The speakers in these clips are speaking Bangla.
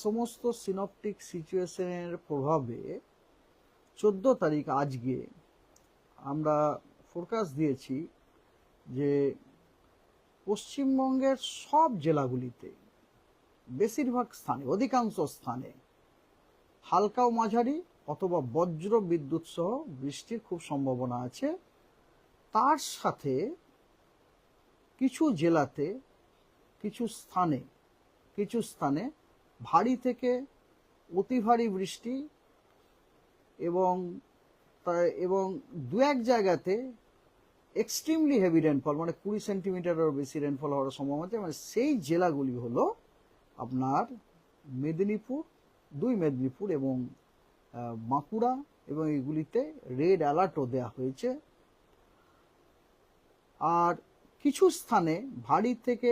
সমস্ত সিনপটিক সিচুয়েশনের প্রভাবে চোদ্দ তারিখ আজকে আমরা ফোরকাস্ট দিয়েছি যে পশ্চিমবঙ্গের সব জেলাগুলিতে বেশিরভাগ স্থানে, অধিকাংশ স্থানে হালকা ও মাঝারি অথবা বজ্র বিদ্যুৎ সহ বৃষ্টির খুব সম্ভাবনা আছে। তার সাথে কিছু জেলাতে কিছু স্থানে কিছু স্থানে ভারী থেকে অতি ভারী বৃষ্টি এবং এবং দু এক জায়গাতে এক্সট্রিমলি হেভি রেনফল মানে কুড়ি সেন্টিমিটারেরও বেশি রেনফল হওয়ার সম্ভাবনা মানে সেই জেলাগুলি হলো আপনার মেদিনীপুর, দুই মেদিনীপুর এবং বাঁকুড়া এবং এগুলিতে রেড অ্যালার্টও দেওয়া হয়েছে। আর কিছু স্থানে ভারী থেকে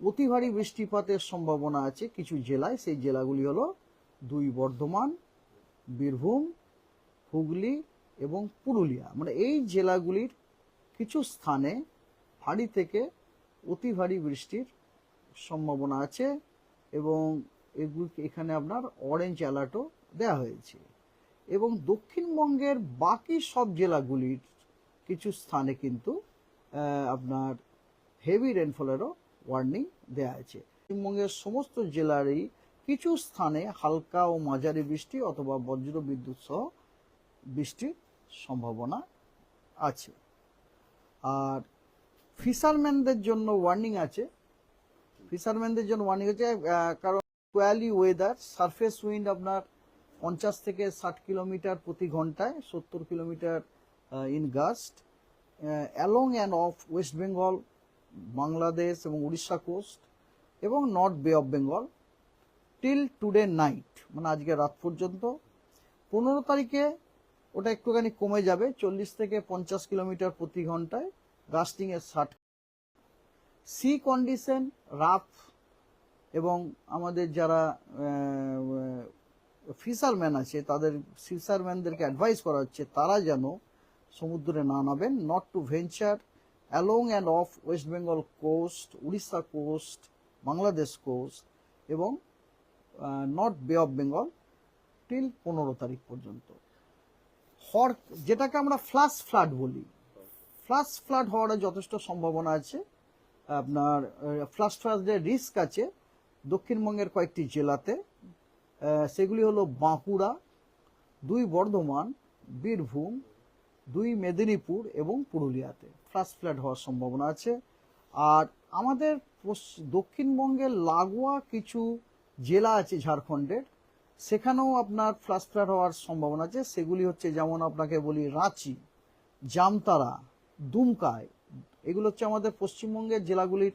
অতি ভারী বৃষ্টিপাতের সম্ভাবনা আছে কিছু জেলায়। সেই জেলাগুলি হলো দুই বর্ধমান, বীরভূম, হুগলি এবং পুরুলিয়া। মানে এই জেলাগুলির কিছু স্থানে ভারী থেকে অতি ভারী বৃষ্টির সম্ভাবনা আছে এবং এগুলি এখানে আপনার অরেঞ্জ অ্যালার্টও দেওয়া হয়েছে। এবং দক্ষিণবঙ্গের বাকি সব জেলাগুলির কিছু স্থানে কিন্তু আপনার হেভি রেনফলেরও ওয়ার্নিং দেওয়া আছে। পশ্চিমবঙ্গের সমস্ত জেলারই কিছু স্থানে হালকা ও মাঝারি বৃষ্টি অথবা বজ্র বিদ্যুৎ সহ বৃষ্টির সম্ভাবনা আছে। আর ফিশারম্যানদের জন্য ওয়ার্নিং আছে। ফিশারম্যানদের জন্য ওয়ার্নিং আছে কারণ কোয়ালি ওয়েদার সারফেস উইন্ড আপনার পঞ্চাশ থেকে ষাট কিলোমিটার প্রতি ঘন্টায়, সত্তর kilometre in gust along and off West Bengal Bangladesh এবং উড়িষ্যা কোস্ট এবং north Bay of Bengal till today night মানে আজকে রাত পর্যন্ত। পনেরো তারিখে ওটা একটুখানি কমে যাবে, চল্লিশ থেকে পঞ্চাশ কিলোমিটার প্রতি ঘন্টায় গাস্টিং এর ষাট সি কন্ডিশন রাফ এবং আমাদের যারা ফিশারম্যান আছে, তাদের ফিশারম্যানদেরকে অ্যাডভাইস করা হচ্ছে, তারা যেন সমুদ্রে না নামেন not to venture along and off West Bengal coast Orissa coast Bangladesh coast এবং north Bay of Bengal till পনেরো তারিখ পর্যন্ত। হর, যেটাকে আমরা ফ্লাশ ফ্লাড বলি। ফ্লাশ ফ্লাড হওয়ার যথেষ্ট সম্ভাবনা আছে। আপনার ফ্লাশ ফ্লাডের রিস্ক আছে দক্ষিণবঙ্গের কয়েকটি জেলাতে। সেগুলি হলো বাঁকুড়া, দুই বর্ধমান, বীরভূম দুই মেদিনীপুর এবং পুরুলিয়াতে। ফ্লাশ ফ্লাড হওয়ার সম্ভাবনা আছে। আর আমাদের দক্ষিণবঙ্গের লাগোয়া কিছু জেলা আছে ঝাড়খণ্ডের। সেখানেও আপনার ফ্লাশ ফ্লাড হওয়ার সম্ভাবনা আছে। সেগুলি হচ্ছে যেমন আপনাকে বলি রাঁচি, জামতারা, দুমকায়। এগুলো হচ্ছে আমাদের পশ্চিমবঙ্গের জেলাগুলির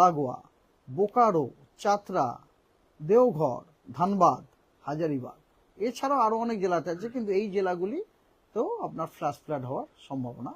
লাগোয়া। বোকারো, চাতরা, দেওঘর, ধানবাদ, হাজারিবাগ। এছাড়াও আরও অনেক জেলাতে আছে, কিন্তু এই জেলাগুলি তো আপনার ফ্ল্যাশ ফ্ল্যাড হওয়ার সম্ভাবনা